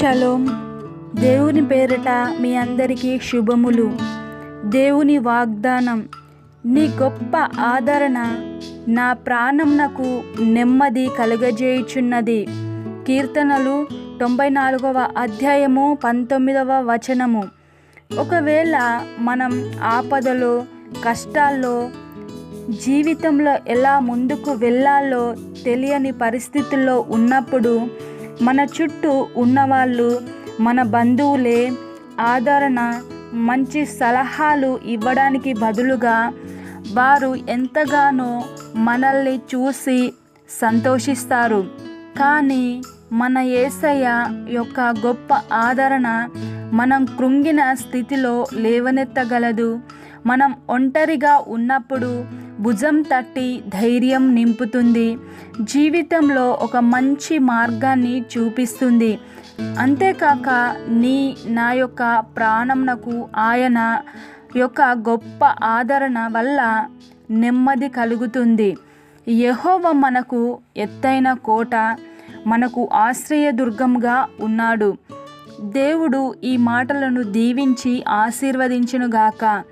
Shalom. దేవుని పేరిట మీ అందరికీ శుభములు. దేవుని వాగ్దానం నీ గొప్ప ఆదరణ నా ప్రాణంనకు నెమ్మది కలుగజేయుచున్నది. కీర్తనలు తొంభై నాలుగవ అధ్యాయము పంతొమ్మిదవ వచనము. ఒకవేళ మనం ఆపదలో కష్టాల్లో జీవితంలో ఎలా ముందుకు వెళ్ళాలో తెలియని పరిస్థితుల్లో ఉన్నప్పుడు మన చుట్టూ ఉన్నవాళ్ళు మన బంధువులే ఆదరణ మంచి సలహాలు ఇవ్వడానికి బదులుగా వారు ఎంతగానో మనల్ని చూసి సంతోషిస్తారు. కానీ మన ఏసయ్య యొక్క గొప్ప ఆదరణ మనం కృంగిన స్థితిలో లేవనెత్తగలదు. మనం ఒంటరిగా ఉన్నప్పుడు భుజం తట్టి ధైర్యం నింపుతుంది. జీవితంలో ఒక మంచి మార్గాన్ని చూపిస్తుంది. అంతేకాక నీ నా యొక్క ప్రాణంనకు ఆయన యొక్క గొప్ప ఆదరణ వల్ల నెమ్మది కలుగుతుంది. యహోవ మనకు ఎత్తైన కోట మనకు ఆశ్రయదుర్గంగా ఉన్నాడు. దేవుడు ఈ మాటలను దీవించి ఆశీర్వదించునుగాక.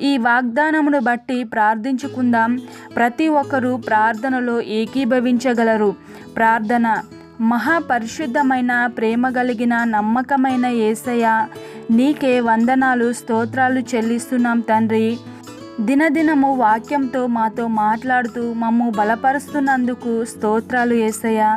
ఈ వాగ్దానమును బట్టి ప్రార్థించుకుందాం. ప్రతి ఒక్కరూ ప్రార్థనలో ఏకీభవించగలరు. ప్రార్థన. మహాపరిశుద్ధమైన ప్రేమ కలిగిన నమ్మకమైన ఏసయ నీకే వందనాలు స్తోత్రాలు చెల్లిస్తున్నాం తండ్రి. దినదినము వాక్యంతో మాతో మాట్లాడుతూ మమ్ము బలపరుస్తున్నందుకు స్తోత్రాలు ఏసయ్యా.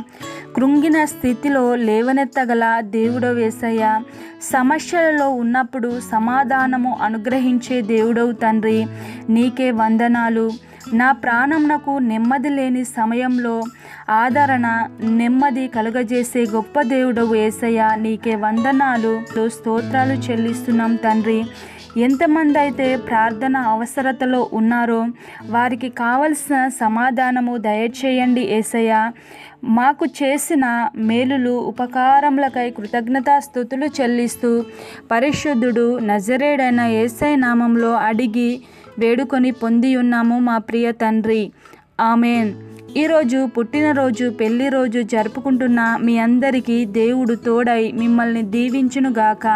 కృంగిన స్థితిలో లేవనెత్తగల దేవుడో వేసయ్య సమస్యలలో ఉన్నప్పుడు సమాధానము అనుగ్రహించే దేవుడవు తండ్రి. నీకే వందనాలు. నా ప్రాణంనకు నెమ్మది లేని సమయంలో ఆదరణ నెమ్మది కలుగజేసే గొప్ప దేవుడవు ఏసయ్య. నీకే వందనాలు. స్తోత్రాలు చెల్లిస్తున్నాం తండ్రి. ఎంతమంది అయితే ప్రార్థన అవసరతలో ఉన్నారో వారికి కావలసిన సమాధానము దయచేయండి ఏసయ్య. మాకు చేసిన మేలులు ఉపకారములకై కృతజ్ఞతాస్థుతులు చెల్లిస్తూ పరిశుద్ధుడు నజరేడైన ఏసై నామంలో అడిగి వేడుకొని పొంది ఉన్నాము మా ప్రియ తండ్రి. ఆమెన్. ఈరోజు పుట్టినరోజు పెళ్ళి రోజు జరుపుకుంటున్న మీ అందరికీ దేవుడు తోడై మిమ్మల్ని దీవించునుగాక.